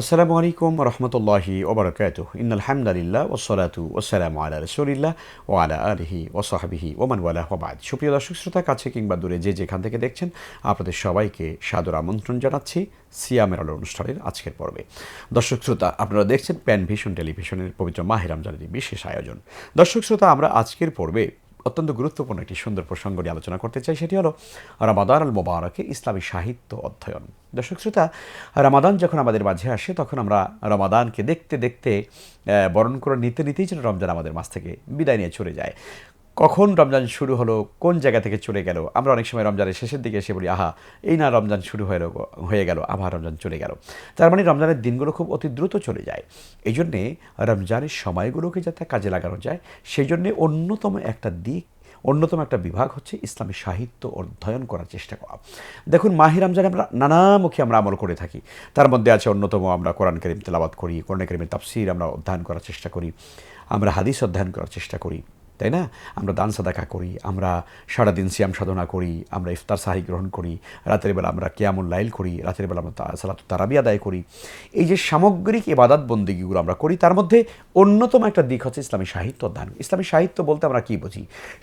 আসসালামু আলাইকুম রহমতুল্লাহি ওবরাকাত ইন্নাল হামদালিল্লাহ ওসলাতু ওসালামু আলা রসুলিল্লাহ ও আলা আলহি ওসাহাবিহি ওমান ওয়ালা ওবাদ সুপ্রিয় দর্শক, শ্রোতা, কাছে কিংবা দূরে যে যেখান থেকে দেখছেন, আপনাদের সবাইকে সাদর আমন্ত্রণ জানাচ্ছি সিয়ামের আলো অনুষ্ঠানের আজকের পর্বে। দর্শক, শ্রোতা, আপনারা দেখছেন প্যান ভিশন টেলিভিশনের পবিত্র মাহির রমজানের বিশেষ আয়োজন। দর্শক, শ্রোতা, আমরা আজকের পর্বে অত্যন্ত গুরুত্বপূর্ণ একটি সুন্দর প্রসঙ্গ নিয়ে আলোচনা করতে চাই, সেটি হলো রামাদান আল মোবারকে ইসলামী সাহিত্য অধ্যয়ন। দর্শক শ্রোতা, রামাদান যখন আমাদের মাঝে আসে, তখন আমরা রমাদানকে দেখতে দেখতে বরণ করে নিতে নিতেই যেন রমজান আমাদের মাস থেকে বিদায় নিয়ে চলে যায়। কখন রমজান শুরু হলো? কোন জায়গা থেকে চলে গেল? আমরা অনেক সময় রমজানের শেষের দিকে এসে বলি, আহা, এই না রমজান শুরু হয়ে হয়ে গেল, আবার রমজান চলে গেল। তার মানে রমজানের দিনগুলো খুব অতি দ্রুত চলে যায়। এই জন্যে রমজানের সময়গুলোকে যাতে কাজে লাগানো যায় সেই জন্যে অন্যতম একটা দিক, অন্যতম একটা বিভাগ হচ্ছে ইসলামী সাহিত্য অধ্যয়ন করার চেষ্টা করা। দেখুন, মাহি রমজানে আমরা নানামুখী আমরা আমল করে থাকি। তার মধ্যে আছে অন্যতম, আমরা কোরআন করিম তেলাবাদ করি, কোরআন করিমের তাফসির আমরা অধ্যয়ন করার চেষ্টা করি, আমরা হাদিস অধ্যয়ন করার চেষ্টা করি। তাই না? আমরা দান সাদাকা করি, আমরা সারাদিন সিয়াম সাধনা করি, আমরা ইফতার সাহি গ্রহণ করি, রাতের বেলা আমরা কেয়ামুল লাইল করি, রাতের বেলা আমরা সালাত তারাবি আদায় করি। এই যে সামগ্রিক এবাদাত বন্দিগিগুলো আমরা করি, তার মধ্যে অন্যতম একটা দিক হচ্ছে ইসলামী সাহিত্য অধ্যয়ন ইসলামী সাহিত্য বলতে আমরা কী বুঝি?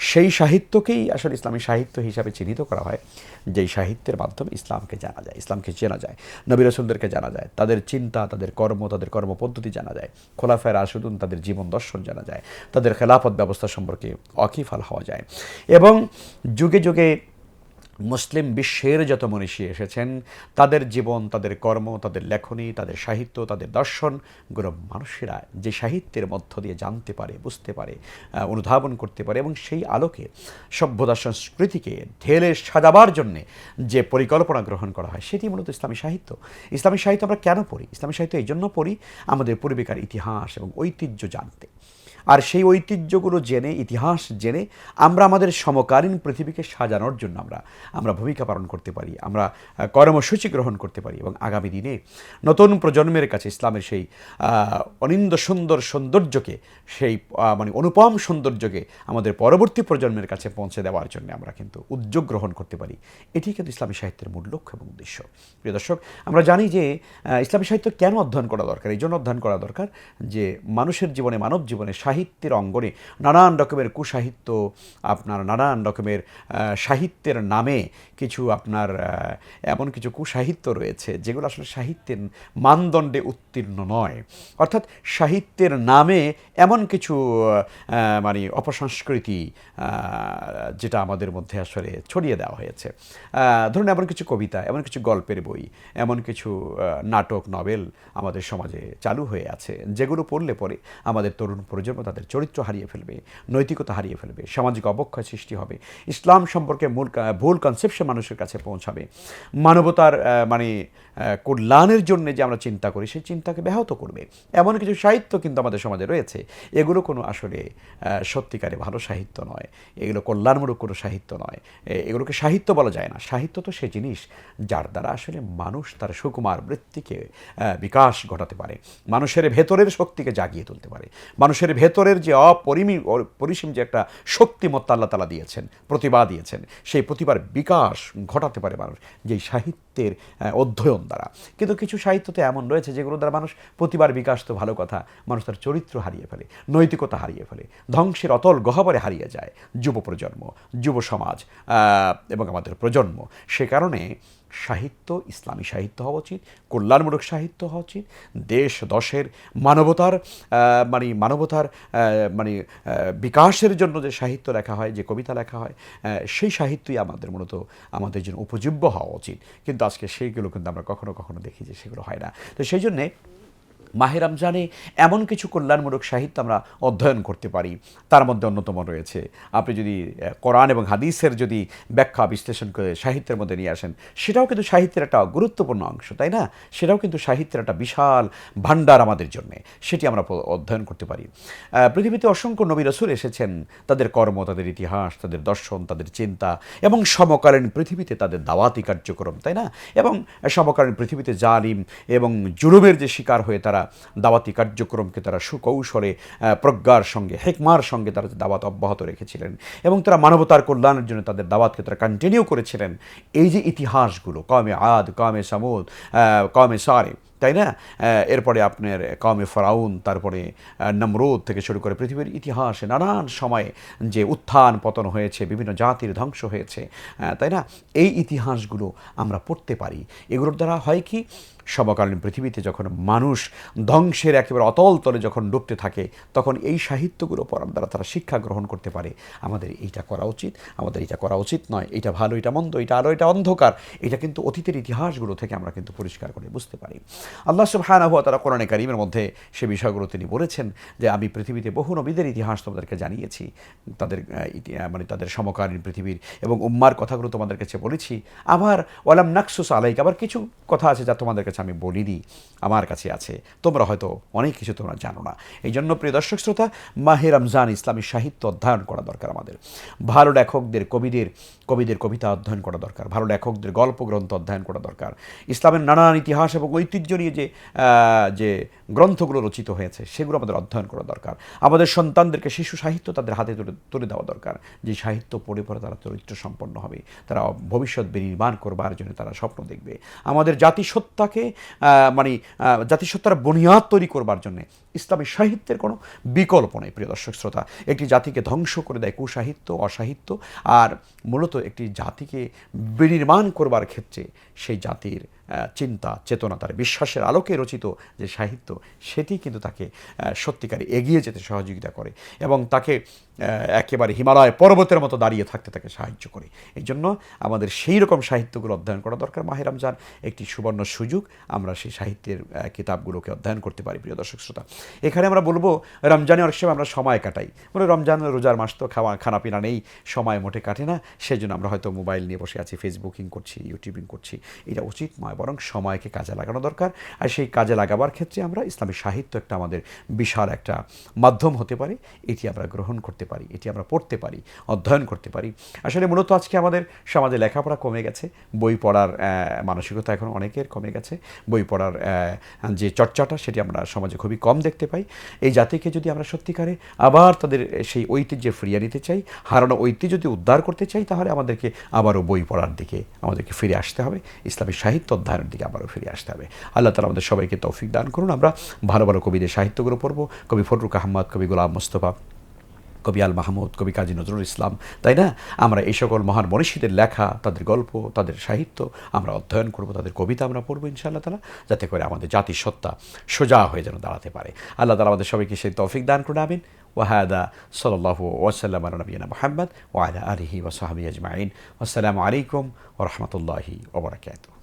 সেই সাহিত্যকেই আসলে ইসলামী সাহিত্য হিসাবে চিহ্নিত করা হয়, যেই সাহিত্যের মাধ্যমে ইসলামকে জানা যায়, ইসলামকে চেনা যায়, নবী রসুলদেরকে জানা যায়, তাদের চিন্তা, তাদের কর্ম, তাদের কর্মপদ্ধতি জানা যায়, খোলাফায় রাশুদুন তাদের জীবন দর্শন জানা যায়, তাদের খেলাফত ব্যবস্থা সম্পর্কে অকিফাল হওয়া যায়। এবং যুগে যুগে মুসলিম বিশ্বের যত মনীষী এসেছেন, তাদের জীবন, তাদের কর্ম, তাদের লেখনী, তাদের সাহিত্য, তাদের দর্শনগুলো মানুষেরা যে সাহিত্যের মধ্য দিয়ে জানতে পারে, বুঝতে পারে অনুধাবন করতে পারে এবং সেই আলোকে, সভ্যতা, সংস্কৃতিকে ঢেলে সাজাবার জন্যে যে পরিকল্পনা গ্রহণ করা হয়, সেটি মূলত ইসলামী সাহিত্য। ইসলামী সাহিত্য আমরা কেন পড়ি? ইসলামী সাহিত্য এই জন্য পড়ি, আমাদের পূর্বিকার ইতিহাস এবং ঐতিহ্য জানতে। আর সেই ঐতিহ্যগুলো জেনে, ইতিহাস জেনে আমরা আমাদের সমকালীন পৃথিবীকে সাজানোর জন্য আমরা আমরা ভূমিকা পালন করতে পারি, আমরা কর্মসূচি গ্রহণ করতে পারি এবং আগামী দিনে নতুন প্রজন্মের কাছে ইসলামের সেই অনিন্দ সুন্দর সৌন্দর্যকে, সেই মানে অনুপম সৌন্দর্যকে আমাদের পরবর্তী প্রজন্মের কাছে পৌঁছে দেওয়ার জন্য আমরা কিন্তু উদ্যোগ গ্রহণ করতে পারি। এটি কিন্তু ইসলামী সাহিত্যের মূল লক্ষ্য এবং উদ্দেশ্য। প্রিয় দর্শক, আমরা জানি যে ইসলামী সাহিত্য কেন অধ্যয়ন করা দরকার? এই জন্য অধ্যয়ন করা দরকার যে মানুষের জীবনে, মানব জীবনে সাহিত্যের অঙ্গনে নানান রকমের কুসাহিত্য আপনার, নানান রকমের সাহিত্যের নামে কিছু আপনার এমন কিছু কুসাহিত্য রয়েছে যেগুলো আসলে সাহিত্যের মানদণ্ডে উত্তীর্ণ নয়। অর্থাৎ সাহিত্যের নামে এমন কিছু মানে অপসংস্কৃতি যেটা আমাদের মধ্যে আসলে ছড়িয়ে দেওয়া হয়েছে। ধরুন এমন কিছু কবিতা, এমন কিছু গল্পের বই, এমন কিছু নাটক, নভেল আমাদের সমাজে চালু হয়ে আছে, যেগুলো পড়লে পরে আমাদের তরুণ প্রজন্ম তাদের চরিত্র হারিয়ে ফেলবে, নৈতিকতা হারিয়ে ফেলবে, সামাজিক অবক্ষয় সৃষ্টি হবে, ইসলাম সম্পর্কে মূল ভুল কনসেপশন মানুষের কাছে পৌঁছাবে। মানবতার মানে কল্যাণের জন্য যে আমরা চিন্তা করি, সেই চিন্তাকে ব্যাহত করবে। এমন কিছু সাহিত্য কিন্তু আমাদের সমাজে রয়েছে। এগুলো কোনো আসলে সত্যিকারে ভালো সাহিত্য নয়। এগুলো কল্যাণমূলক কোনো সাহিত্য নয়। এগুলোকে সাহিত্য বলা যায় না। সাহিত্য তো সে জিনিস যার দ্বারা আসলে মানুষ তার সুকুমার বৃত্তিকে বিকাশ ঘটাতে পারে। মানুষের ভেতরের শক্তিকে জাগিয়ে তুলতে পারে। মানুষের ভেতরের যে অপরিমি পরিসীম যে একটা শক্তিমত্তা আল্লাহ তালা দিয়েছেন, প্রতিভা দিয়েছেন, সেই প্রতিভার বিকাশ ঘটাতে পারে মানুষ যেই সাহিত্যের অধ্যয়ন দ্বারা। কিন্তু কিছু সাহিত্য তো এমন রয়েছে যেগুলো দ্বারা মানুষ প্রতিভার বিকাশ তো ভালো কথা, মানুষ তার চরিত্র হারিয়ে ফেলে, নৈতিকতা হারিয়ে ফেলে, ধ্বংসের অতল গহ্বরে হারিয়ে যায় যুব প্রজন্ম যুব সমাজ এবং আমাদের প্রজন্ম। সে কারণে সাহিত্য, ইসলামী সাহিত্য হওয়া উচিত, কল্যাণমূলক সাহিত্য হওয়া উচিত, দেশ দশের মানবতার মানে মানবতার মানে বিকাশের জন্য যে সাহিত্য লেখা হয়, যে কবিতা লেখা হয় সেই সাহিত্যই আমাদের মূলত, আমাদের জন্য উপযোগ্য হওয়া উচিত। কিন্তু আজকে সেইগুলো কিন্তু আমরা কখনো কখনো দেখি যে সেগুলো হয় না। তো সেই জন্যে মাহে রমজানে এমন কিছু কল্যাণমূলক সাহিত্য আমরা অধ্যয়ন করতে পারি। তার মধ্যে অন্যতম রয়েছে। আপনি যদি কোরআন এবং হাদিসের যদি ব্যাখ্যা বিশ্লেষণ করে সাহিত্যের মধ্যে নিয়ে আসেন, সেটাও কিন্তু সাহিত্যের একটা গুরুত্বপূর্ণ অংশ, তাই না? সেটাও কিন্তু সাহিত্যের একটা বিশাল ভাণ্ডার আমাদের জন্য। সেটি আমরা অধ্যয়ন করতে পারি। পৃথিবীতে অসংখ্য নবী রসুল এসেছেন। তাদের কর্ম, তাদের ইতিহাস, তাদের দর্শন, তাদের চিন্তা এবং সমকালীন পৃথিবীতে তাদের দাওয়াতি কার্যক্রম, তাই না? এবং সমকালীন পৃথিবীতে জালিম এবং জুলুমের যে শিকার হয়ে তারা দাওয়াতি কার্যক্রমকে তারা সুকৌশলে প্রজ্ঞার সঙ্গে, হেকমার সঙ্গে তারা দাওয়াত অব্যাহত রেখেছিলেন এবং তারা মানবতার কল্যাণের জন্য তাদের দাওয়াতকে তারা কন্টিনিউ করেছিলেন, এই যে ইতিহাসগুলো কমে আদ কমে সামুদ কমে সারে, তাই না? এরপরে আপনার কমে ফরাউন, তারপরে নমরুদ থেকে শুরু করে পৃথিবীর ইতিহাসে নানান সময়ে যে উত্থান পতন হয়েছে, বিভিন্ন জাতির ধ্বংস হয়েছে তাই না? এই ইতিহাসগুলো আমরা পড়তে পারি। এগুলোর দ্বারা হয় কি? সমকালীন পৃথিবীতে যখন মানুষ ধ্বংসের একেবারে অতল তলে যখন ডুবতে থাকে, তখন এই সাহিত্যগুলো পড়ার দ্বারা তারা শিক্ষা গ্রহণ করতে পারে। আমাদের এইটা করা উচিত, আমাদের এটা করা উচিত নয় এটা ভালো এটা মন্দ এটা আলো এটা অন্ধকার এটা কিন্তু অতীতের ইতিহাসগুলো থেকে আমরা কিন্তু পরিষ্কার করে বুঝতে পারি। আল্লাহ সুবহানাহু ওয়া তারা কোরআনে কারিমের মধ্যে সে বিষয়গুলো তিনি বলেছেন যে, আমি পৃথিবীতে বহু নবীদের ইতিহাস তোমাদেরকে জানিয়েছি, তাদের মানে তাদের সমকালীন পৃথিবীর এবং উম্মার কথাগুলো তোমাদের কাছে বলেছি। আবার ওয়ালাম নাকসুস আলাইক, আবার কিছু কথা আছে যা তোমাদের কাছে আমি বলিনি, আমার কাছে আছে। তোমরা হয়তো অনেক কিছু তোমরা জানো না। এই জন্য, প্রিয় দর্শক শ্রোতা, মাহে রমজান ইসলামী সাহিত্য অধ্যয়ন করা দরকার আমাদের। ভালো লেখকদের কবিদের কবিদের কবিতা অধ্যয়ন করা দরকার। ভালো লেখকদের গল্প গ্রন্থ অধ্যয়ন করা দরকার। ইসলামের নানান ইতিহাস এবং ঐতিহ্য নিয়ে যে যে গ্রন্থগুলো রচিত হয়েছে, সেগুলো আমাদের অধ্যয়ন করা দরকার। আমাদের সন্তানদেরকে শিশু সাহিত্য তাদের হাতে তুলে তুলে দেওয়া দরকার। যে সাহিত্য পড়ে পড়ে তারা চরিত্র সম্পন্ন হবে। তারা ভবিষ্যৎ বিনির্মাণ করবার জন্য তারা স্বপ্ন দেখবে। আমাদের জাতিসত্তাকে মানে জাতিসত্তার বুনিয়াদ তৈরি করবার জন্য। ইসলামী সাহিত্যের কোনো বিকল্প নেই, প্রিয় দর্শক শ্রোতা। একটি জাতিকে ধ্বংস করে দেয় কুসাহিত্য, অসাহিত্য, আর মূলত একটি জাতিকে বিনির্মাণ করবার ক্ষেত্রে সেই জাতির চিন্তা, চেতনা, তার বিশ্বাসের আলোকে রচিত যে সাহিত্য, সেটি কিন্তু তাকে সত্যিকারে এগিয়ে যেতে সহযোগিতা করে এবং তাকে একেবারে হিমালয় পর্বতের মতো দাঁড়িয়ে থাকতে তাকে সাহায্য করে। এই জন্য আমাদের সেই রকম সাহিত্যগুলো অধ্যয়ন করা দরকার। মাহে রমজান একটি সুবর্ণ সুযোগ। আমরা সেই সাহিত্যের কিতাবগুলোকে অধ্যয়ন করতে পারি, প্রিয় দর্শক শ্রোতা। এখানে আমরা বলব রমজানে অনেক সময় আমরা সময় কাটাই। মানে রমজান রোজার মাস তো খাওয়া, খানাপিনা নেই, সময় মোটে কাটে না। সেই জন্য আমরা হয়তো মোবাইল নিয়ে বসে আছি ফেসবুকিং করছি ইউটিউবিং করছি। এটা উচিত নয়, বরং সময়কে কাজে লাগানো দরকার। আর সেই কাজে লাগাবার ক্ষেত্রে আমরা ইসলামী সাহিত্য একটা আমাদের বিশাল একটা মাধ্যম হতে পারে। এটি আমরা গ্রহণ করতে পারি, এটি আমরা পড়তে পারি, অধ্যয়ন করতে পারি। আসলে মূলত আজকে আমাদের সমাজে লেখাপড়া কমে গেছে। বই পড়ার মানসিকতা এখন অনেকের কমে গেছে। বই পড়ার যে চর্চাটা, সেটি আমরা সমাজে খুবই কম দেখতে পাই। এই জাতিকে যদি আমরা সত্যিকারে আবার তাদের সেই ঐতিহ্যে ফিরিয়ে নিতে চাই, হারানো ঐতিহ্য যদি উদ্ধার করতে চাই, তাহলে আমাদেরকে আবারও বই পড়ার দিকে আমাদেরকে ফিরে আসতে হবে। ইসলামী সাহিত্য অধ্যয়নের দিকে আবারও ফিরে আসতে হবে। আল্লাহ তালা আমাদের সবাইকে তৌফিক দান করুন। আমরা ভালো ভালো কবিদের সাহিত্যগুলো পড়ব। কবি ফররুক আহমদ, কবি গোলাম মোস্তফা। কবি আল মাহমুদ, কবি কাজী নজরুল ইসলাম, তাই না? আমরা এই সকল মহান মনীষীদের লেখা, তাদের গল্প, তাদের সাহিত্য আমরা অধ্যয়ন করব, তাদের কবিতা আমরা পড়ব ইনশাআল্লাহ তালা যাতে করে আমাদের জাতির সত্তা সোজা হয়ে যেন দাঁড়াতে পারে। আল্লাহ তালা আমাদের সবাইকে সেই তৌফিক দান করুন, আমিন। ওয়াহাদা সাল্লাহ ওয়াসাল্লাম নবীনা মোহাম্মদ ওয়ালা আলহি ওসাহাবি আজমাইন। আসসালামু আলাইকুম ওরহমতুল্লাহি ওবরাকাতুহ